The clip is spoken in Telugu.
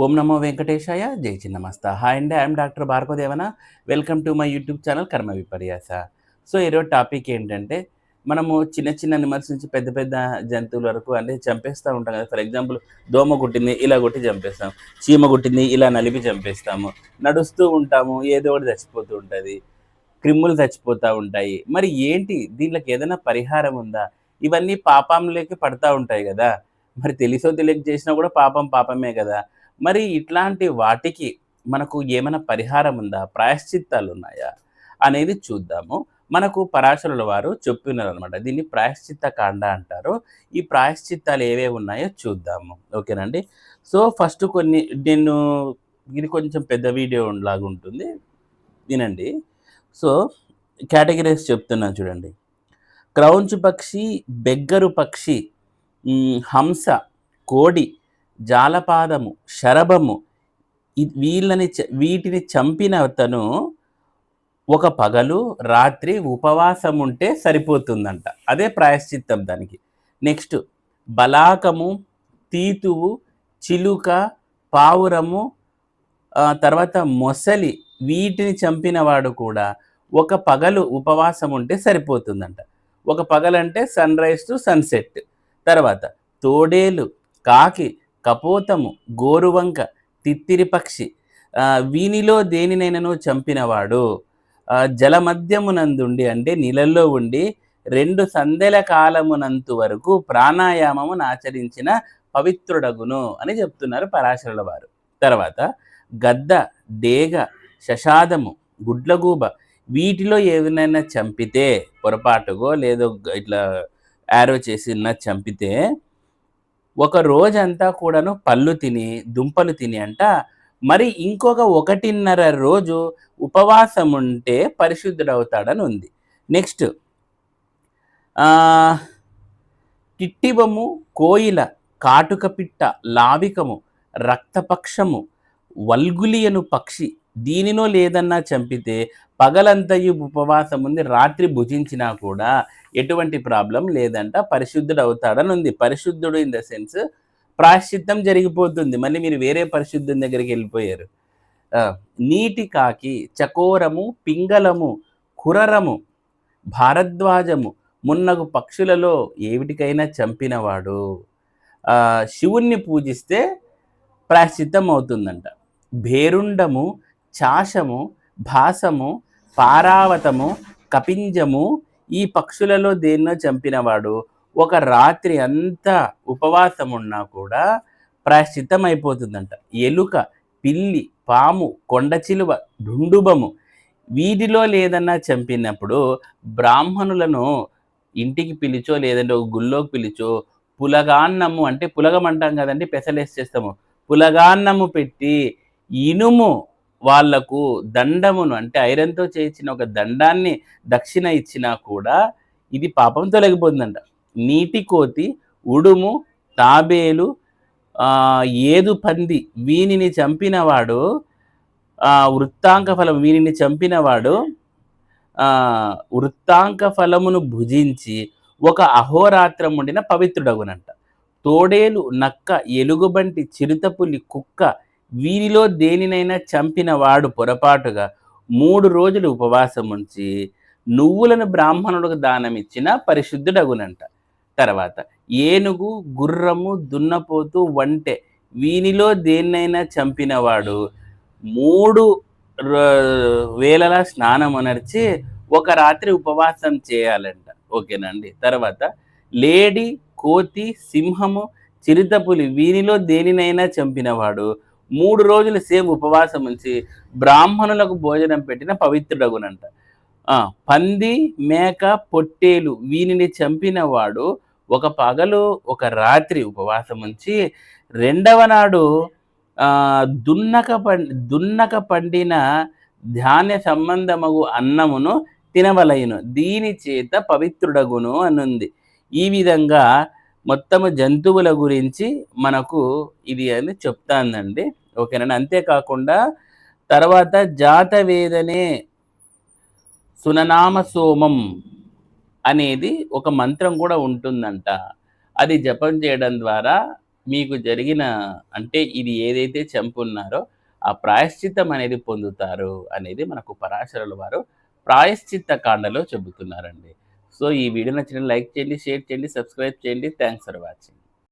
ఓం నమో వెంకటేశాయ జై చిన్నమస్త. హాయ్ అండి I'm doctor Bhargavadevana. Welcome to my YouTube channel కర్మ విపర్యాస సో ఈరోజు టాపిక్ ఏంటంటే మనము చిన్న చిన్న నిమర్స్ నుంచి పెద్ద పెద్ద జంతువుల వరకు అంటే చంపేస్తూ ఉంటాం కదా. ఫర్ ఎగ్జాంపుల్ దోమ కుట్టింది ఇలా కొట్టి చంపేస్తాం. చీమ కుట్టింది ఇలా నలిపి చంపేస్తాము. నడుస్తూ ఉంటాము ఏదో ఒకటి చచ్చిపోతూ ఉంటుంది. క్రిములు చచ్చిపోతూ ఉంటాయి. మరి ఏంటి? దీంట్లోకి ఏదైనా పరిహారం ఉందా? ఇవన్నీ పాపంలోకి పడతా ఉంటాయి కదా. మరి తెలిసో తెలియక చేసినా కూడా పాపం పాపమే కదా. మరి ఇట్లాంటి వాటికి మనకు ఏమైనా పరిహారం ఉందా? ప్రాయశ్చిత్తాలు ఉన్నాయా? అనేది చూద్దాము. మనకు పరాశరుల వారు చెప్పినారు అనమాట దీన్ని ప్రాయశ్చిత్త కాండ అంటారు. ఈ ప్రాయశ్చిత్తాలు ఏవే ఉన్నాయో చూద్దాము. ఓకేనండి? సో ఫస్ట్ కొన్ని నేను ఇది కొంచెం పెద్ద వీడియో లాగా ఉంటుంది. వినండి. సో కేటగిరీస్ చెప్తున్నాను చూడండి. క్రౌంచ్ పక్షి బెగ్గరు పక్షి హంస కోడి జాలపాదము శరభము వీళ్ళని చ- వీటిని చంపిన అతను ఒక పగలు రాత్రి ఉపవాసం ఉంటే సరిపోతుందంట. అదే ప్రాయశ్చిత్తం దానికి. నెక్స్ట్ బలాకము తీతువు చిలుక పావురము తర్వాత మొసలి వీటిని చంపినవాడు కూడా ఒక పగలు ఉపవాసం ఉంటే సరిపోతుందంట. ఒక పగలంటే సన్ రైజ్ టు సన్సెట్ తర్వాత తోడేలు కాకి కపోతము గోరువంక తిత్తిరి పక్షి. వీనిలో దేనినైనాను చంపినవాడు? జలమద్యమునందుండి జలమధ్యమునందుండి అంటే నీళ్ళల్లో ఉండి రెండు సందెల కాలమునంతు వరకు ప్రాణాయామమును ఆచరించిన పవిత్రుడగును అని చెప్తున్నారు పరాశరుల వారు. తర్వాత గద్ద డేగ శషాదము గుడ్లగూబ వీటిలో ఏదైనా చంపితే పొరపాటుగో లేదో ఇట్లా యారో చేసి ఉన్న చంపితే ఒక రోజంతా కూడాను పళ్ళు తిని దుంపలు తిని అంట. మరి ఇంకొక ఒకటిన్నర రోజు ఉపవాసం ఉంటే పరిశుద్ధుడవుతాడని ఉంది నెక్స్ట్ టిట్టివము కోయిల కాటుక పిట్ట లావికము రక్తపక్షము వల్గులియను పక్షి దీనినో లేదన్నా చంపితే పగలంతయు ఉపవాసం ఉంది రాత్రి భుజించినా కూడా ఎటువంటి ప్రాబ్లం లేదంట. పరిశుద్ధుడు అవుతాడని ఉంది పరిశుద్ధుడు ఇన్ ద సెన్స్ ప్రాశ్చిత్తం జరిగిపోతుంది. మళ్ళీ మీరు వేరే పరిశుద్ధుని దగ్గరికి వెళ్ళిపోయారు. నీటి కాకి చకోరము పింగళము కురరము భారద్వాజము మున్నగు పక్షులలో ఏవిటికైనా చంపినవాడు శివుణ్ణి పూజిస్తే ప్రాశ్చిత్తం అవుతుందంట. భేరుండము చాషము భాసము పారావతము కపింజము ఈ పక్షులలో దేన్నో చంపినవాడు. ఒక రాత్రి అంతా ఉపవాసం ఉన్నా కూడా ప్రాశ్చిత్తం అయిపోతుందంట ఎలుక పిల్లి పాము కొండచిలువ ఢుండుబము వీటిలో లేదన్నా చంపినప్పుడు బ్రాహ్మణులను ఇంటికి పిలిచో లేదంటే ఒక గుళ్ళోకి పిలిచో పులగాన్నము అంటే పులగం అంటాం కదండి పెసలేసి చేస్తాము. పులగాన్నము పెట్టి ఇనుము వాళ్ళకు దండమును అంటే ఐరన్తో చేయించిన ఒక దండాన్ని దక్షిణ ఇచ్చినా కూడా ఇది పాపం తొలగిపోతుందంట నీటి కోతి ఉడుము తాబేలు ఏదు పంది వీనిని చంపినవాడు వృత్తాంక ఫలం వీనిని చంపినవాడు వృత్తాంక ఫలమును భుజించి ఒక అహోరాత్రం ఉండిన పవిత్రుడగునంట. తోడేలు నక్క ఎలుగుబంటి చిరుతపులి కుక్క వీరిలో దేనినైనా చంపిన వాడు పొరపాటుగా మూడు రోజులు ఉపవాసం ఉంచి నువ్వులను బ్రాహ్మణుడికి దానం ఇచ్చిన పరిశుద్ధుడగునంట. తర్వాత ఏనుగు గుర్రము దున్నపోతు వంటే వీనిలో దేన్నైనా చంపినవాడు మూడు ర- స్నానం అనర్చి ఒక రాత్రి ఉపవాసం చేయాలంట. ఓకేనండి. తర్వాత లేడి కోతి సింహము చిరుతపులి వీనిలో దేనినైనా చంపినవాడు మూడు రోజులు సేమ్ ఉపవాసం ఉంచి బ్రాహ్మణులకు భోజనం పెట్టిన పవిత్రుడగునంట పంది మేక పొట్టేలు వీనిని చంపినవాడు ఒక పగలు ఒక రాత్రి ఉపవాసం ఉంచి రెండవ నాడు దున్నక పం దున్నక పండిన ధాన్య సంబంధమగు అన్నమును తినవలయును. దీని చేత పవిత్రుడగును అనుంది. ఈ విధంగా మొత్తము జంతువుల గురించి మనకు ఇది అని చెప్తాందండి. ఓకేనండి అంతేకాకుండా తర్వాత జాత వేదనే సుననామ సోమం అనేది ఒక మంత్రం కూడా ఉంటుందంట. అది జపం చేయడం ద్వారా మీకు జరిగిన అంటే ఇది ఏదైతే చంపున్నారో ఆ ప్రాయశ్చిత్తం అనేది పొందుతారు అనేది మనకు పరాశరుల వారు ప్రాయశ్చిత్త కాండలో చెబుతున్నారండి. సో ఈ వీడియో నచ్చిన లైక్ చేయండి షేర్ చేయండి సబ్స్క్రైబ్ చేయండి. Thanks for watching.